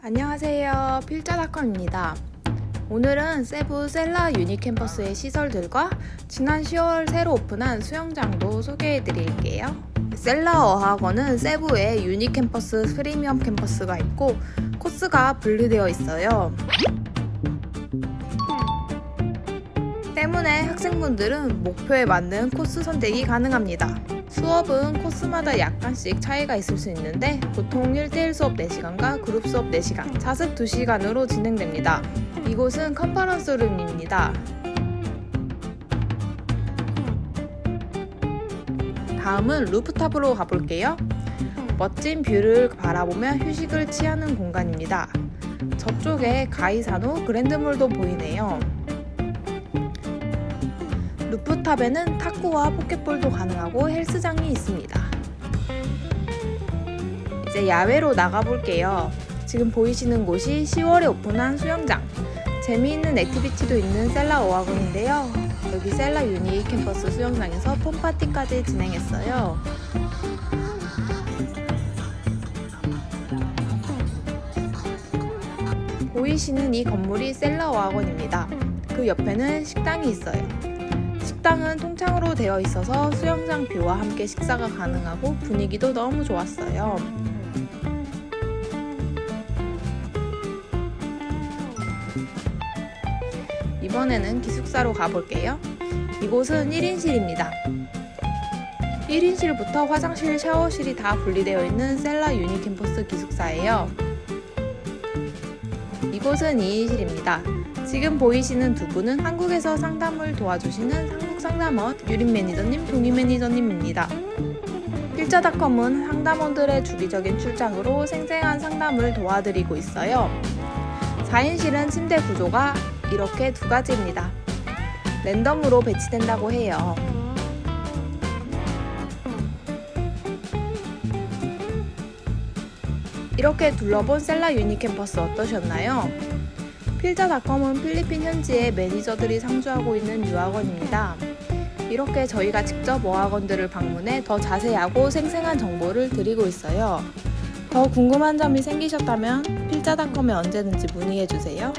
안녕하세요. 필자닷컴입니다. 오늘은 세부 셀라 유니 캠퍼스의 시설들과 지난 10월 새로 오픈한 수영장도 소개해 드릴게요. 셀라 어학원은 세부에 유니 캠퍼스, 프리미엄 캠퍼스가 있고 코스가 분리되어 있어요. 때문에 학생분들은 목표에 맞는 코스 선택이 가능합니다. 수업은 코스마다 약간씩 차이가 있을 수 있는데 보통 1대1 수업 4시간과 그룹 수업 4시간, 자습 2시간으로 진행됩니다. 이곳은 컨퍼런스 룸입니다. 다음은 루프탑으로 가볼게요. 멋진 뷰를 바라보며 휴식을 취하는 공간입니다. 저쪽에 가이사노 그랜드몰도 보이네요. 루프탑에는 탁구와 포켓볼도 가능하고 헬스장이 있습니다. 이제 야외로 나가볼게요. 지금 보이시는 곳이 10월에 오픈한 수영장. 재미있는 액티비티도 있는 셀라 어학원인데요. 여기 셀라 유니 캠퍼스 수영장에서 폼파티까지 진행했어요. 보이시는 이 건물이 셀라 어학원입니다. 그 옆에는 식당이 있어요. 식당은 통창으로 되어 있어서 수영장 뷰와 함께 식사가 가능하고 분위기도 너무 좋았어요. 이번에는 기숙사로 가볼게요. 이곳은 1인실입니다. 1인실부터 화장실, 샤워실이 다 분리되어 있는 셀라 유니 캠퍼스 기숙사예요. 이곳은 2인실입니다. 지금 보이시는 두 분은 한국에서 상담을 도와주시는 한국 상담원 유림 매니저님, 동희 매니저님입니다. 필자닷컴은 상담원들의 주기적인 출장으로 생생한 상담을 도와드리고 있어요. 4인실은 침대 구조가 이렇게 두 가지입니다. 랜덤으로 배치된다고 해요. 이렇게 둘러본 셀라 유니 캠퍼스 어떠셨나요? 필자닷컴은 필리핀 현지의 매니저들이 상주하고 있는 유학원입니다. 이렇게 저희가 직접 어학원들을 방문해 더 자세하고 생생한 정보를 드리고 있어요. 더 궁금한 점이 생기셨다면 필자닷컴에 언제든지 문의해 주세요.